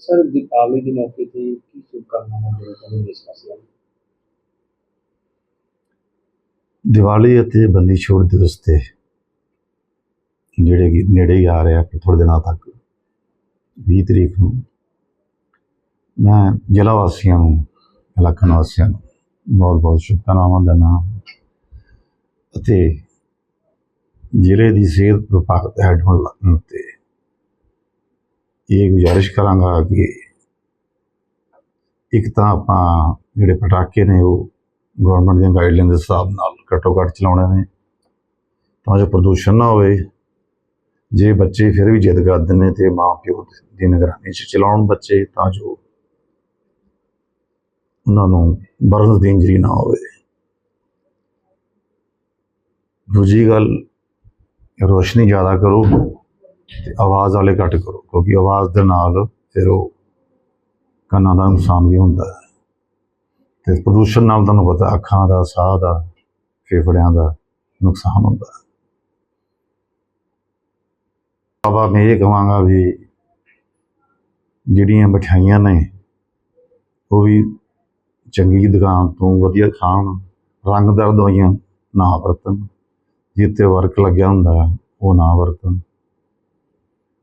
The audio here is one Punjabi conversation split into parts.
ਸਰ ਦੀਪਾਵਲੀ ਦੇ ਮੌਕੇ ਤੇ ਕੀ ਸ਼ੁਭਕਾਮਨਾਵਾਂ ਦੇ ਰਹੇ ਦੇਸ਼ ਵਾਸੀਆਂ ਨੂੰ ਦੀਵਾਲੀ ਅਤੇ ਬੰਦੀ ਛੋੜ ਦਿਵਸ ਤੇ ਜਿਹੜੇ ਕਿ ਨੇੜੇ ਹੀ ਆ ਰਿਹਾ ਪਰ ਥੋੜੇ ਦਿਨਾਂ ਤੱਕ 20 ਤਰੀਕ ਨੂੰ ਮੈਂ ਜ਼ਿਲ੍ਹਾ ਵਾਸੀਆਂ ਨੂੰ ਇਲਾਕਾ ਨਿਵਾਸੀਆਂ ਨੂੰ ਬਹੁਤ ਬਹੁਤ ਸ਼ੁਭਕਾਮਨਾਵਾਂ ਦਿੰਦਾ ਅਤੇ ਜ਼ਿਲ੍ਹੇ ਦੀ ਸਿਹਤ ਵਿਭਾਗ ਦੇ ਹੈਡ ਹੋਣ ਤੇ ਇਹ ਗੁਜ਼ਾਰਿਸ਼ ਕਰਾਂਗਾ ਕਿ ਇੱਕ ਤਾਂ ਆਪਾਂ ਜਿਹੜੇ ਪਟਾਕੇ ਨੇ ਉਹ ਗਵਰਨਮੈਂਟ ਦੀਆਂ ਗਾਈਡਲਾਈਨ ਦੇ ਹਿਸਾਬ ਨਾਲ ਘੱਟੋ ਘੱਟ ਚਲਾਉਣੇ ਨੇ, ਤਾਂ ਜੋ ਪ੍ਰਦੂਸ਼ਣ ਨਾ ਹੋਵੇ। ਜੇ ਬੱਚੇ ਫਿਰ ਵੀ ਜਿੱਦ ਕਰਦੇ ਨੇ ਤੇ ਮਾਂ ਪਿਓ ਦੀ ਨਿਗਰਾਨੀ 'ਚ ਚਲਾਉਣ ਬੱਚੇ, ਤਾਂ ਜੋ ਉਹਨਾਂ ਨੂੰ ਬਰਨਸ ਦੀ ਇੰਜਰੀ ਨਾ ਹੋਵੇ। ਦੂਜੀ ਗੱਲ, ਰੋਸ਼ਨੀ ਜ਼ਿਆਦਾ ਕਰੋ। ਤੇ ਆਵਾਜ਼ ਵਾਲੇ ਘੱਟ ਕਰੋ, ਕਿਉਂਕਿ ਆਵਾਜ਼ ਦੇ ਨਾਲ ਫਿਰ ਉਹ ਕੰਨਾਂ ਦਾ ਨੁਕਸਾਨ ਵੀ ਹੁੰਦਾ ਹੈ। ਤੇ ਪ੍ਰਦੂਸ਼ਣ ਨਾਲ ਤੁਹਾਨੂੰ ਪਤਾ, ਅੱਖਾਂ ਦਾ, ਸਾਹ ਦਾ, ਫੇਫੜਿਆਂ ਦਾ ਨੁਕਸਾਨ ਹੁੰਦਾ ਹੈ। ਬਾਬਾ ਮੈਂ ਇਹ ਕਹਾਂਗਾ ਵੀ ਜਿਹੜੀਆਂ ਮਠਿਆਈਆਂ ਨੇ, ਉਹ ਵੀ ਚੰਗੀ ਦੁਕਾਨ ਤੋਂ ਵਧੀਆ ਖਾਣ ਰੰਗਦਾਰ ਦਵਾਈਆਂ ਨਾ ਵਰਤਣ ਜਿੱਤੇ ਵਰਕ ਲੱਗਿਆ ਹੁੰਦਾ, ਉਹ ਨਾ ਵਰਤਣ।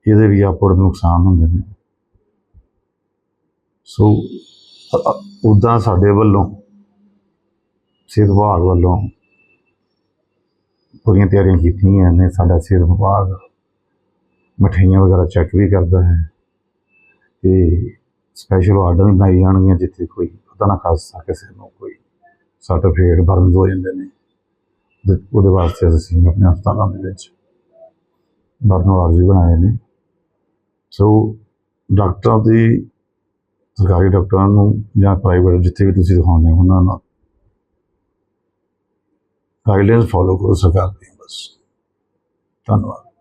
ਇਹਦੇ ਵੀ ਆਪੋ ਨੁਕਸਾਨ ਹੁੰਦੇ ਨੇ। ਸੋ ਉੱਦਾਂ ਸਾਡੇ ਵੱਲੋਂ, ਸਿਹਤ ਵਿਭਾਗ ਵੱਲੋਂ ਪੂਰੀਆਂ ਤਿਆਰੀਆਂ ਕੀਤੀਆਂ ਨੇ। ਸਾਡਾ ਸਿਹਤ ਵਿਭਾਗ ਮਠਿਆਈਆਂ ਵਗੈਰਾ ਚੈੱਕ ਵੀ ਕਰਦਾ ਹੈ ਤੇ ਸਪੈਸ਼ਲ ਆਰਡਰ ਵੀ ਬਣਾਈ ਜਾਣਗੀਆਂ ਜਿੱਥੇ ਕੋਈ ਪਤਾ ਨਾ ਖਾਸ ਕਿਸੇ ਨੂੰ ਕੋਈ ਸਰਟੀਫਿਕੇਟ ਬਰਨਸ ਹੋ ਜਾਂਦੇ ਨੇ। ਉਹਦੇ ਵਾਸਤੇ ਅਸੀਂ ਆਪਣੇ ਹਸਪਤਾਲਾਂ ਦੇ ਵਿੱਚ ਬਰਨ ਵਾਰਡ ਬਣਾਏ ਨੇ। ਸੋ ਡਾਕਟਰਾਂ ਦੀ, ਸਰਕਾਰੀ ਡਾਕਟਰਾਂ ਨੂੰ ਜਾਂ ਪ੍ਰਾਈਵੇਟ ਜਿੱਥੇ ਵੀ ਤੁਸੀਂ ਦਿਖਾਉਂਦੇ ਹੋ, ਉਹਨਾਂ ਨਾਲ ਗਾਈਡਲਾਈਨਸ ਫੋਲੋ ਕਰੋ ਸਰਕਾਰ ਦੀ, ਬਸ। ਧੰਨਵਾਦ।